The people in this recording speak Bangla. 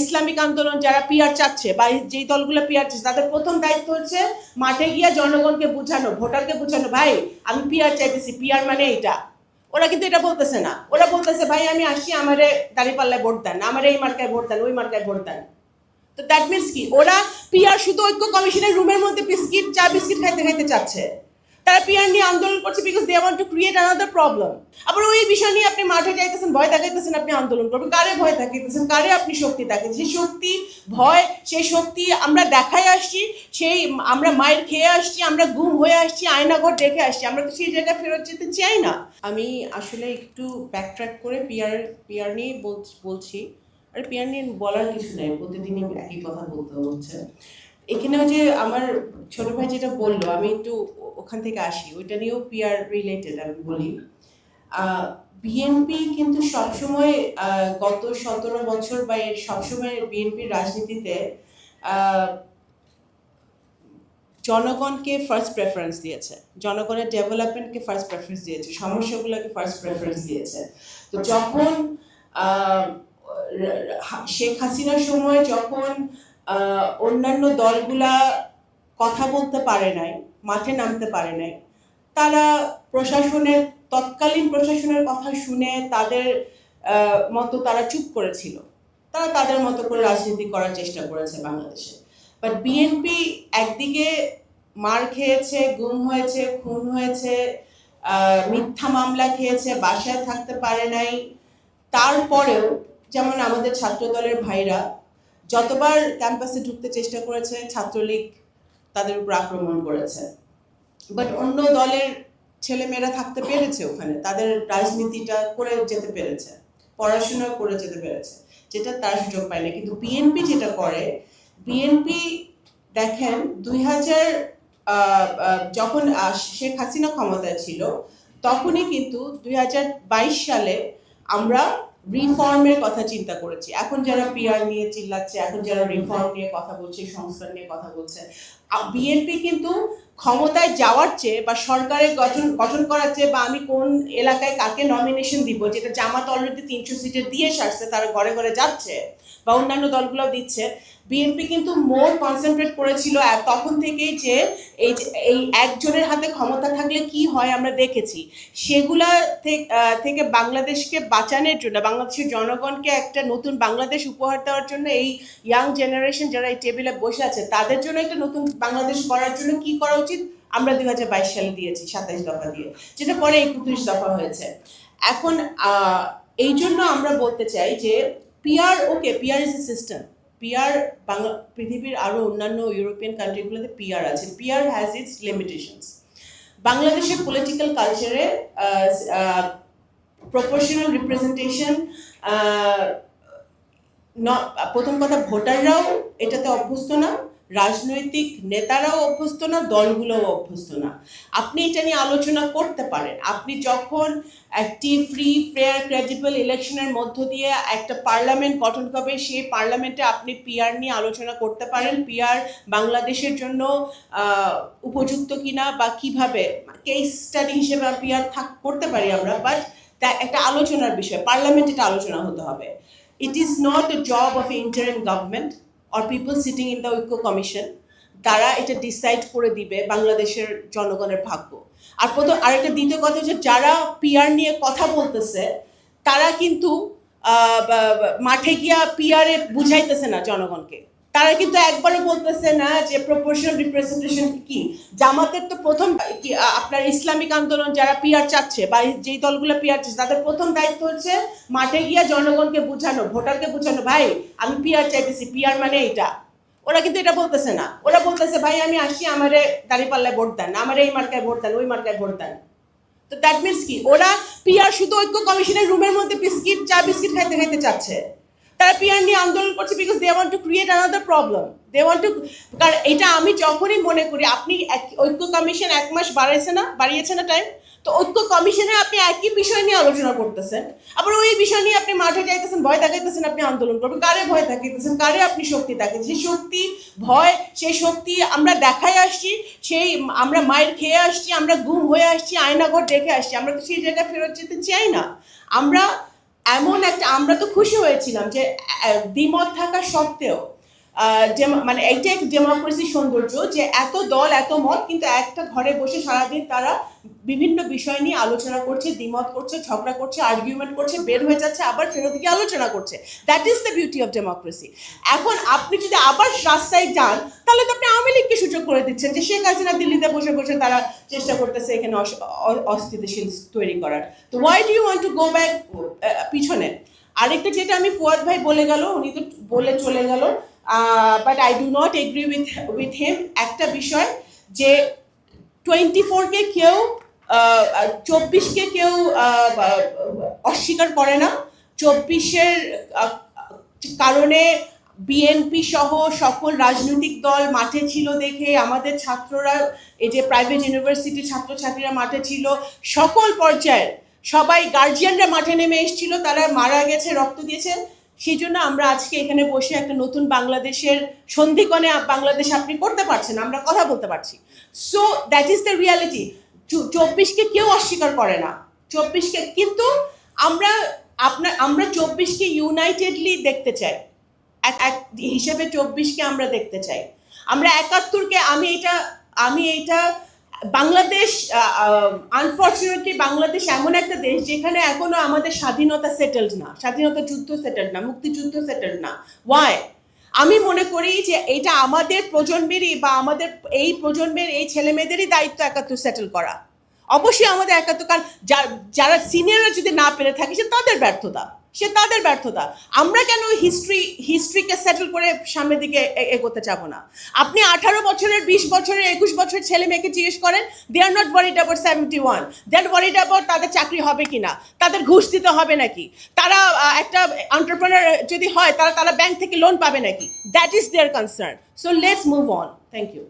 ইসলামিক আন্দোলন যারা পিয়ার চাচ্ছে বা যেই দলগুলো পিয়ার চাচ্ছে, তাদের প্রথম দায়িত্ব হচ্ছে মাঠে গিয়ে জনগণকে বোঝানো, ভোটারকে বোঝানো। ভাই, আমি পিয়ার চাইতেছি পিয়ার মানে এইটা। ওরা কিন্তু এটা বলতেছে না। ওরা বলতেছে, ভাই, আমি আসছি আমারে দাঁড়িপাল্লায় ভোট দেন, আমার এই মার্কায় ভোট দেন, ওই মার্কায় ভোট দেন। তো দ্যাট মিনস কি? ওরা পিয়ার শুধু ঐক্য কমিশনের রুমের মধ্যে বিস্কিট, চা, বিস্কিট খাইতে খাইতে চাচ্ছে। তারা পিয়ার নিয়ে আন্দোলন করছে because they want to create another problem আবার ওই বিষয় নিয়ে আপনি মাঠে যাইতেছেন, ভয় দেখাইতেছেন, আপনি আন্দোলন করবেন। কারে ভয় দেখাইতেছেন? কারে আপনি শক্তি দেখাচ্ছেন সেই শক্তি, ভয়, সেই শক্তি আমরা দেখাই আসছি, সেই আমরা মায়ের খেয়ে আসছি, আমরা গুম হয়ে আসছি, আয়নাঘর দেখে আসছি। আমরা তো সেই জায়গায় ফেরত যেতে চাই না। আমি আসলে একটু ব্যাকট্র্যাক করে পিয়ার পিয়ার নিয়ে বলছি আর পিয়ার নিয়ে বলার কিছু নেই। প্রতিদিনই একই কথা বলতে হচ্ছে। এখানেও যে আমার ছোট ভাই যেটা বলল, আমি একটু ওখান থেকে আসি, ওইটা নিয়েও পিয়ার রিলেটেড আমি বলি। বিএনপি কিন্তু সবসময় গত সতেরো বছর বা এর সবসময় বিএনপির রাজনীতিতে জনগণকে ফার্স্ট প্রেফারেন্স দিয়েছে। জনগণের ডেভেলপমেন্টকে ফার্স্ট প্রেফারেন্স দিয়েছে, সমস্যাগুলোকে ফার্স্ট প্রেফারেন্স দিয়েছে। তো যখন শেখ হাসিনার সময় যখন অন্যান্য দলগুলা কথা বলতে পারে নাই, মাঠে নামতে পারে নাই। তারা প্রশাসনের, তৎকালীন প্রশাসনের কথা শুনে তাদের মতো তারা চুপ করেছিল। তারা তাদের মতো করে রাজনীতি করার চেষ্টা করেছে বাংলাদেশে। বাট বিএনপি একদিকে মার খেয়েছে, গুম হয়েছে, খুন হয়েছে মিথ্যা মামলা খেয়েছে, বাসায় থাকতে পারে নাই। তারপরেও যেমন আমাদের ছাত্রদলের ভাইরা যতবার ক্যাম্পাসে ঢুকতে চেষ্টা করেছে, ছাত্রলীগ তাদের উপর আক্রমণ করেছে। বাট অন্য দলের ছেলেমেয়েরা থাকতে পেরেছে ওখানে। তাদের রাজনীতিটা করে যেতে পেরেছে, পড়াশোনা করে যেতে পেরেছে, যেটা তার সুযোগ পায়নি। কিন্তু বিএনপি যেটা করে বিএনপি দেখেন, দুই হাজার যখন শেখ হাসিনা ক্ষমতায় ছিল, তখনই কিন্তু দুই হাজার বাইশ সালে আমরা রিফর্মের কথা চিন্তা করেছি। এখন যারা পিআর নিয়ে চিল্লাচ্ছে, এখন যারা রিফর্ম নিয়ে কথা বলছে, সংস্কার নিয়ে কথা বলছে বিএনপি কিন্তু ক্ষমতায় যাওয়ার চেয়ে বা সরকারের গঠন গঠন করার চেয়ে বা আমি কোন এলাকায় কাকে নমিনেশন দিব, যেটা জামাত অলরেডি তিনশো সিটের দিয়ে সারছে, তারা ঘরে ঘরে যাচ্ছে বা অন্যান্য দলগুলো দিচ্ছে, বিএনপি কিন্তু মোর কনসেন্ট্রেট করেছিল তখন থেকেই যে এই এই একজনের হাতে ক্ষমতা থাকলে কি হয় আমরা দেখেছি। সেগুলা থেকে বাংলাদেশকে বাঁচানোর জন্য, বাংলাদেশের জনগণকে একটা নতুন বাংলাদেশ উপহার দেওয়ার জন্য এই ইয়াং জেনারেশন যারা এই টেবিলে বসে আছে, তাদের জন্য একটা নতুন বাংলাদেশ করার জন্য কি করা উচিত? আমরা দুই হাজার বাইশ সালে দিয়েছি, সাতাইশ দফা দিয়ে, যেটা পরে একত্রিশ দফা হয়েছে। এখন এই জন্য আমরা বলতে চাই যে PR okay PR is a system PR Bangla, পৃথিবীর আরও অন্যান্য ইউরোপিয়ান কান্ট্রিগুলোতে পিআর আছে। পিআর হ্যাজ ইটস লিমিটেশনস বাংলাদেশের পলিটিক্যাল কালচারে প্রপোর্শনাল রিপ্রেজেন্টেশন প্রথম কথা, ভোটাররাও এটাতে অভ্যস্ত না। রাজনৈতিক নেতারাও অভ্যস্ত না, দলগুলোও অভ্যস্ত না। আপনি এটা নিয়ে আলোচনা করতে পারেন। আপনি যখন একটি ফ্রি ফেয়ার ক্রেডিবল ইলেকশনের মধ্য দিয়ে একটা পার্লামেন্ট গঠন করবে সেই পার্লামেন্টে আপনি পিআর নিয়ে আলোচনা করতে পারেন। পিআর বাংলাদেশের জন্য উপযুক্ত কিনা বা কীভাবে কেস স্টাডি হিসেবে পিআর থাক, করতে পারি আমরা বাট তা একটা আলোচনার বিষয় পার্লামেন্টে এটা আলোচনা হতে হবে। It is not a job of interim government. Or people sitting in the ঐক্য কমিশন তারা এটা ডিসাইড করে দিবে বাংলাদেশের জনগণের ভাগ্য। আর প্রথম আরেকটা দ্বিতীয় কথা হচ্ছে যারা পিয়ার নিয়ে কথা বলতেছে, তারা কিন্তু মাঠে গিয়া পিয়ারে বুঝাইতেছে না জনগণকে। তারা কিন্তু একবারও বলতেছে না যে প্রপোর্শনাল রিপ্রেজেন্টেশন কি? জামাতের তো প্রথম আপনার ইসলামিক আন্দোলন যারা পিয়ার চাচ্ছে বা যেই দলগুলো পিয়ার চাচ্ছে, তাদের প্রথম দায়িত্ব হচ্ছে মাঠে গিয়ে জনগণকে বোঝানো, ভোটারকে বোঝানো। ভাই, আমি পিয়ার চাইতেছি পিয়ার মানে এইটা। ওরা কিন্তু এটা বলতেছে না। ওরা বলতেছে, ভাই, আমি আসি, আমারে দাঁড়িপাল্লায় ভোট দেন, আমার এই মার্কায় ভোট দেন, ওই মার্কায় ভোট দেন। তো দ্যাট মিনস কি? ওরা পিয়ার শুধু ঐক্য কমিশনের রুমের মধ্যে বিস্কিট, চা, বিস্কিট খাইতে খাইতে চাচ্ছে। তারা পিআর নিয়ে আন্দোলন করছে because they want to create another problem they want to কারণ এটা আমি যখনই মনে করি, আপনি ঐক্য কমিশন এক মাস বাড়াইছে না, বাড়িয়েছে না টাইম তো ঐক্য কমিশনে আপনি একই বিষয় নিয়ে আলোচনা করতেছেন। আবার ওই বিষয় নিয়ে আপনি মাঠে যাইতেছেন, ভয় দেখাইতেছেন, আপনি আন্দোলন করবেন। কারে ভয় দেখাইতেছেন? কারে আপনি শক্তি দেখাচ্ছেন সেই শক্তি, ভয়, সেই শক্তি আমরা দেখাই আসছি, সেই আমরা মায়ের খেয়ে আসছি, আমরা গুম হয়ে আসছি, আয়নাঘর দেখে আসছি। আমরা তো সেই জায়গায় ফেরত যেতে চাই না। আমরা এমন একটা আমরা তো খুশি হয়েছিলাম যে দ্বিমত থাকা সত্ত্বেও মানে এইটাই ডেমোক্রেসির সৌন্দর্য যে এত দল, এত মত, কিন্তু একটা ঘরে বসে সারাদিন তারা বিভিন্ন বিষয় নিয়ে আলোচনা করছে, দ্বিমত করছে, ঝগড়া করছে আর্গুমেন্ট করছে, বের হয়ে যাচ্ছে, আবার ফেরত গিয়ে আলোচনা করছে। That is the beauty of democracy এখন আপনি যদি আবার রাস্তায় যান, তাহলে তো আপনি আওয়ামী লীগকে সুযোগ করে দিচ্ছেন যে শেখ হাসিনা দিল্লিতে বসে বসে তারা চেষ্টা করতেছে এখানে অস- অস্থিতিশীল তৈরি করার। তো why do you want to go back পিছনে? আরেকটা যেটা আমি ফুয়াদ ভাই বলে গেল, উনি তো বলে চলে গেল but I do not agree with with him একটা বিষয় যে টোয়েন্টি ফোরকে কেউ চব্বিশকে কেউ আহ, অস্বীকার করে না। চব্বিশের কারণে বিএনপি সহ সকল রাজনৈতিক দল মাঠে ছিল দেখে আমাদের ছাত্ররা এই যে প্রাইভেট ইউনিভার্সিটির ছাত্রছাত্রীরা মাঠে ছিল সকল পর্যায়ের সবাই গার্জিয়ানরা মাঠে নেমে এসেছিল তারা মারা গেছে রক্ত দিয়েছে। সেই জন্য আমরা আজকে এখানে বসে একটা নতুন বাংলাদেশের সন্ধিকণে বাংলাদেশ আপনি করতে পারছেন, আমরা কথা বলতে পারছি। So that is the reality চব্বিশকে কেউ অস্বীকার করে না। চব্বিশকে কিন্তু আমরা আপনার আমরা চব্বিশকে ইউনাইটেডলি দেখতে চাই। এক হিসেবে চব্বিশকে আমরা দেখতে চাই। আমরা একাত্তরকে আমি এটা আমি এটা বাংলাদেশ আনফর্চুনেটলি বাংলাদেশ এমন একটা দেশ যেখানে এখনও আমাদের স্বাধীনতা সেটেলড না। স্বাধীনতা যুদ্ধ সেটেলড না, মুক্তিযুদ্ধ সেটেলড না। ওয়াই আমি মনে করি যে এটা আমাদের প্রজন্মেরই বা আমাদের এই প্রজন্মের এই ছেলে মেয়েদেরই দায়িত্ব একাত্তর সেটেল করা। অবশ্যই আমাদের একাত্তর, কারণ যারা সিনিয়ররা যদি না পেরে থাকে, সে তাদের ব্যর্থতা। সে তাদের ব্যর্থতা। আমরা কেন হিস্ট্রি হিস্ট্রিকে সেটেল করে সামনের দিকে এগোতে চাবো না? আপনি আঠারো বছরের, বিশ বছরের, একুশ বছরের ছেলে মেয়েকে জিজ্ঞেস করেন they are not worried about seventy one they are worried about তাদের চাকরি হবে কিনা? তাদের ঘুষ দিতে হবে নাকি? তারা একটা এন্টারপ্রেনার যদি হয়, তারা তারা ব্যাংক থেকে লোন পাবে নাকি? That is their concern so let's move on thank you